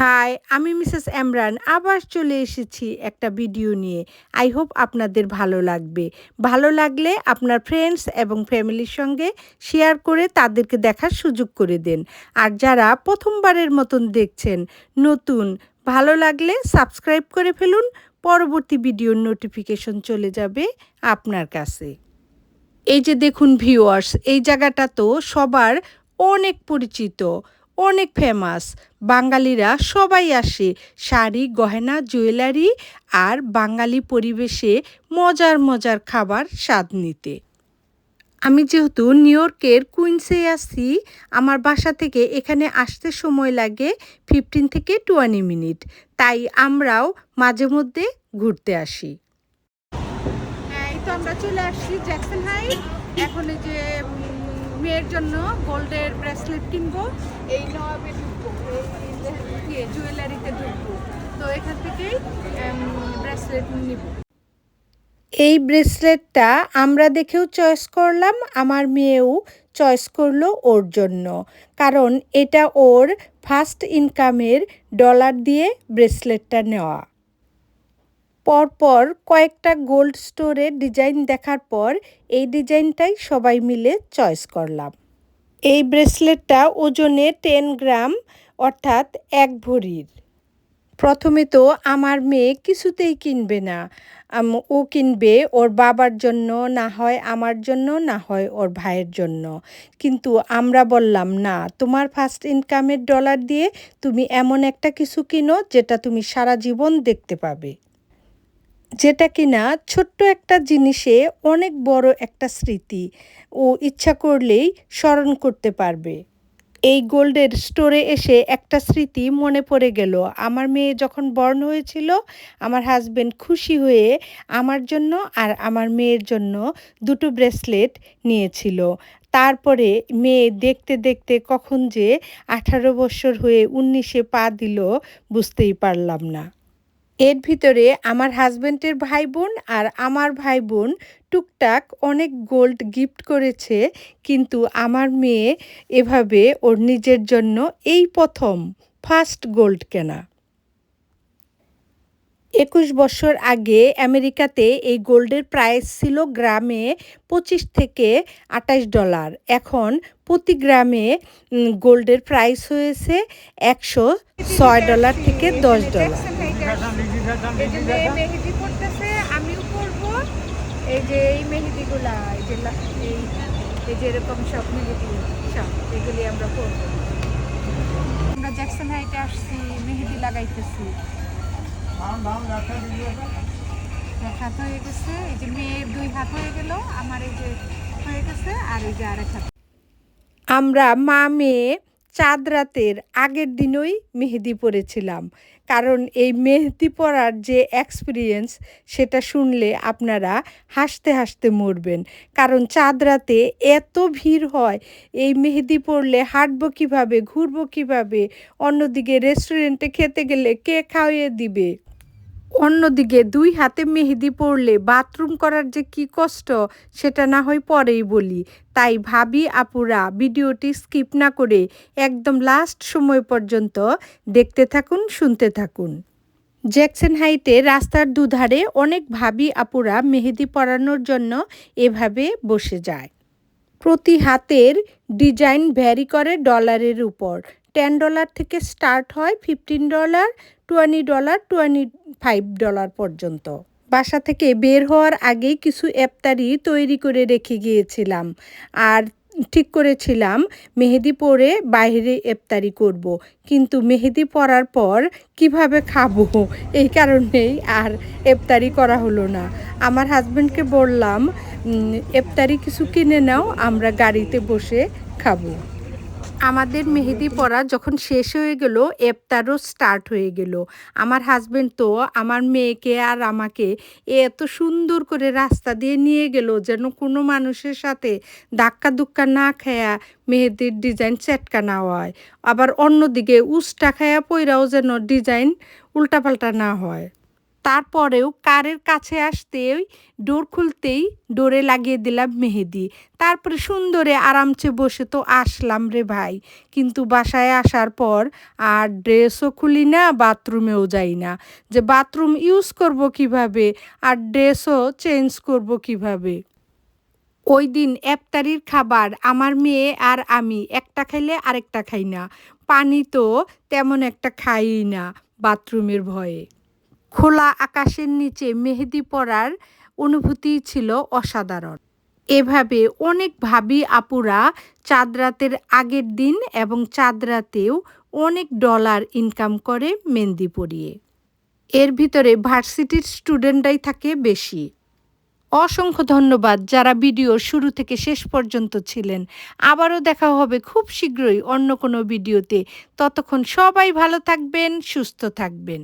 High, আমি Mrs Emran আবার চলে এসেছি একটা ভিডিও নিয়ে। আই হোপ আপনাদের ভালো লাগবে। ভালো লাগলে আপনার ফ্রেন্ডস এবং ফ্যামিলির সঙ্গে শেয়ার করে তাদেরকে দেখার সুযোগ করে দেন। আর যারা প্রথমবারের মতন দেখছেন, নতুন, ভালো লাগলে সাবস্ক্রাইব করে ফেলুন। পরবর্তী ভিডিওর নোটিফিকেশন চলে যাবে আপনার কাছে। এই যে দেখুন ভিউয়ার্স এই জায়গাটা তো সবার অনেক পরিচিত। অনেক ফেমাস বাঙালিরা সবাই আসে, শাড়ি গয়না জুয়েলারি আর বাঙালি পরিবেশে মজার মজার খাবার স্বাদ নিতে। আমি যেহেতু নিউ ইয়র্কের কুইন্সে আছি, আমার বাসা থেকে এখানে আসতে সময় লাগে ফিফটিন থেকে টোয়েন্টি মিনিট তাই আমরাও মাঝে মধ্যে ঘুরতে আসি। এই তো আমরা চলে আসছি জ্যাকসন হাইট এখন যে মেয়ের জন্য গোল্ডের ব্রেসলেট কিনবো। এই নবাবে ঢুকবো, এই জুয়েলারিতে ঢুকবো। তো এখান থেকেই ব্রেসলেট নিব। এই ব্রেসলেটটা আমরা দেখেও চয়েস করলাম, আমার মেয়েও চয়েস করল ওর জন্য। কারণ এটা ওর ফার্স্ট ইনকামের ডলার দিয়ে ব্রেসলেটটা নেওয়া। পরপর কয়েকটা গোল্ড স্টোরের ডিজাইন দেখার পর এই ডিজাইনটাই সবাই মিলে চয়েস করলাম। এই ব্রেসলেটটা ওজনে টেন গ্রাম, অর্থাৎ এক ভরির। প্রথমে তো আমার মেয়ে কিছুতেই কিনবে না। ও কিনবে ওর বাবার জন্য, না হয় আমার জন্য, না হয় ওর ভাইয়ের জন্য। কিন্তু আমরা বললাম, না, তোমার ফার্স্ট ইনকামের ডলার দিয়ে তুমি এমন একটা কিছু কিনো যেটা তুমি সারা জীবন দেখতে পাবে। যেটা কিনা ছোট্ট একটা জিনিসে অনেক বড় একটা স্মৃতি ও ইচ্ছা করলেই স্মরণ করতে পারবে। এই গোল্ডের স্টোরে এসে একটা স্মৃতি মনে পড়ে গেল। আমার মেয়ে যখন বর্ণ হয়েছিল, আমার হাজবেন্ড খুশি হয়ে আমার জন্য আর আমার মেয়ের জন্য দুটো ব্রেসলেট নিয়েছিল। তারপরে মেয়ে দেখতে দেখতে কখন যে আঠারো বছর হয়ে উনিশে পা দিল, বুঝতেই পারলাম না। এর ভিতরে আমার হাজব্যান্ডের ভাই বোন আর আমার ভাই বোন টুকটাক অনেক গোল্ড গিফট করেছে, কিন্তু আমার মেয়ে এভাবে ওর নিজের জন্য এই প্রথম ফার্স্ট গোল্ড কেনা। একুশ বছর আগে আমেরিকাতে এই গোল্ডের প্রাইস ছিল গ্রামে পঁচিশ থেকে আঠাশ ডলার এখন প্রতি গ্রামে গোল্ডের প্রাইস হয়েছে একশো ছয় ডলার থেকে দশ ডলার এই যে মেহেদি পড়তেছে আমিও এই যে এই মেহেদিগুলা এই যে এই এই যে এরকম সব মেহেদি সব এগুলি আমরা আমরা জ্যাকসন হাইটে আসছি মেহেদি লাগাইতেছি। এক হাত হয়ে গেছে। এই যে মেয়ের দুই হাত হয়ে গেল আমার এই যে হয়ে গেছে আর এই যে আরেক হাত। আমরা মা মেয়ে চাঁদ রাতের আগের দিনই মেহেদি পরেছিলাম। কারণ এই মেহেদি পরার যে এক্সপিরিয়েন্স সেটা শুনলে আপনারা হাসতে হাসতে মরবেন। কারণ চাঁদ রাতে এত ভিড় হয়, এই মেহেদি পরলে হাঁটবো কীভাবে, ঘুরবো কীভাবে, অন্যদিকে রেস্টুরেন্টে খেতে গেলে কে খাওয়িয়ে দিবে? অন্যদিকে দুই হাতে মেহেদি পড়লে বাথরুম করার যে কি কষ্ট, সেটা না হয় পরেই বলি। তাই ভাবি আপুরা ভিডিওটি স্কিপ না করে একদম লাস্ট সময় পর্যন্ত দেখতে থাকুন, শুনতে থাকুন। জ্যাকসন হাইটে রাস্তার দুধারে অনেক ভাবি আপুরা মেহেদি পরানোর জন্য এভাবে বসে যায়। প্রতি হাতের ডিজাইন ভ্যারি করে ডলারের উপর। টেন ডলার থেকে স্টার্ট হয় fifteen dollar twenty dollar twenty five dollar পর্যন্ত। বাসা থেকে বের হওয়ার আগেই কিছু এফতারি তৈরি করে রেখে গিয়েছিলাম। আর ঠিক করেছিলাম, মেহেদি পরে বাইরে এফতারি করব। কিন্তু মেহেদি পরার পর কীভাবে খাব? এই কারণেই আর এফতারি করা হলো না। আমার হাজব্যান্ডকে বললাম এফতারি কিছু কিনে নাও, আমরা গাড়িতে বসে খাব। আমাদের মেহেদি পরা যখন শেষ হয়ে গেল, এফতারও স্টার্ট হয়ে গেল। আমার হাজব্যান্ড তো আমার মেয়েকে আর আমাকে এত সুন্দর করে রাস্তা দিয়ে নিয়ে গেল যেন কোনো মানুষের সাথে ধাক্কা দুক্কা না খায়া মেহেদির ডিজাইন চেটকা না হয়। আবার অন্যদিকে উষ্টা খায়া পইরাও যেন ডিজাইন উল্টাপাল্টা না হয়। তারপরেও কারের কাছে আসতেই ডোর খুলতেই ডোরে লাগিয়ে দিলাম মেহেদি। তারপরে সুন্দরে আরামসে বসে তো আসলাম রে ভাই। কিন্তু বাসায় আসার পর আর ড্রেসও খুলি না, বাথরুমেও যাই না। যে বাথরুম ইউজ করব কীভাবে আর ড্রেসও চেঞ্জ করব কীভাবে? ওই দিন এফতারির খাবার আমার মেয়ে আর আমি একটা খাইলে আরেকটা খাই না। পানি তো তেমন একটা খাই না বাথরুমের ভয়ে। খোলা আকাশের নিচে মেহেদি পরার অনুভূতি ছিল অসাধারণ। এভাবে অনেক ভাবি আপুরা চাঁদ রাতের আগের দিন এবং চাঁদ রাতেও অনেক ডলার ইনকাম করে মেহেন্দি পরিয়ে। এর ভিতরে ভার্সিটির স্টুডেন্টরাই থাকে বেশি। অসংখ্য ধন্যবাদ যারা ভিডিও শুরু থেকে শেষ পর্যন্ত ছিলেন। আবারও দেখা হবে খুব শীঘ্রই অন্য কোনো ভিডিওতে। ততক্ষণ সবাই ভালো থাকবেন, সুস্থ থাকবেন।